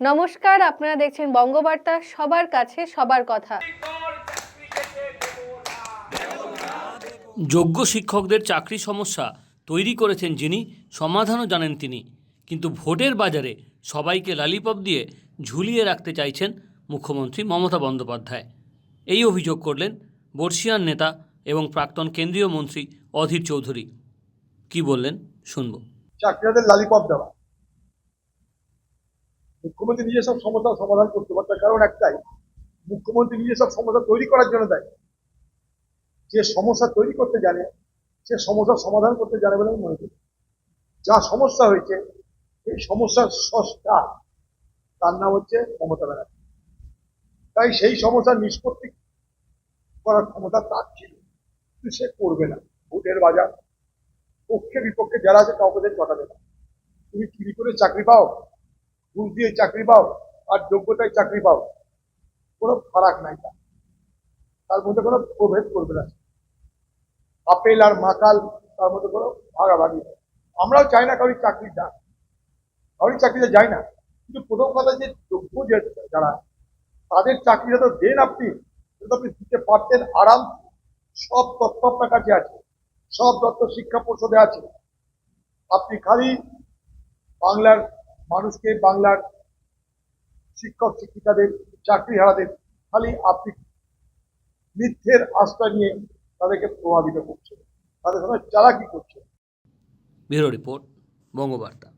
নমস্কার আপনারা দেখছেন বঙ্গবার্তা সবার কাছে সবার কথা। যোগ্য শিক্ষকদের চাকরি সমস্যা তৈরি করেছেন যিনি সমাধানও জানেন তিনি। কিন্তু ভোটের বাজারে সবাইকে লালিপপ দিয়ে ঝুলিয়ে রাখতে চাইছেন মুখ্যমন্ত্রী মমতা বন্দ্যোপাধ্যায়। এই অভিযোগ করলেন বর্ষিয়ান নেতা এবং প্রাক্তন কেন্দ্রীয় মন্ত্রী অধীর চৌধুরী। কি বললেন? শুনব। চাকরিয়াদের লালিপপ দেওয়া। মুখ্যমন্ত্রী নিজে সব সমস্যার সমাধান করতে পারত কারণ একটাই, মুখ্যমন্ত্রী নিজে সব সমস্যা তৈরি করার জন্য দেয়। যে সমস্যা তৈরি করতে জানে, সে সমস্যার সমাধান করতে জানে বলে আমি মনে করি। যা সমস্যা হয়েছে এই সমস্যার স্রষ্টা তার নাম হচ্ছে মমতা ব্যানার্জি। তাই সেই সমস্যার নিষ্পত্তি করার ক্ষমতা তার ছিল। কিন্তু সে করবে না। ভোটের বাজার, পক্ষে বিপক্ষে যারা আছে কাউকে চটাবে না। তুমি চুরি করে চাকরি পাও ঘুষ দিয়ে চাকরি পাও, আর যোগ্যতায় চাকরি পাও, কোনো ফারাক নাই তার। মধ্যে কোনো প্রভেদ করবে না। আপেল আর মাকাল তার মধ্যে কোনো ভাগাভাগি আমরাও চাই না কারোর চাকরি যাক। কারোর চাকরিতে যাই না। কিন্তু প্রথম কথা যে যোগ্য যে যারা, তাদের চাকরিটা তো দেন আপনি। আপনি দিতে পারতেন আরাম। সব তথ্য আপনার কাছে আছে। সব তথ্য শিক্ষা পর্ষদে আছে। আপনি খালি বাংলার মানুষকে বাংলার শিক্ষক, শিক্ষিকাদের চাকরি হারাদের খালি আপনি মিথ্যের আস্থা নিয়ে তাদেরকে প্রভাবিত করছে। তাদের সঙ্গে চালাকি করছে। Bureau report, Bangabarta.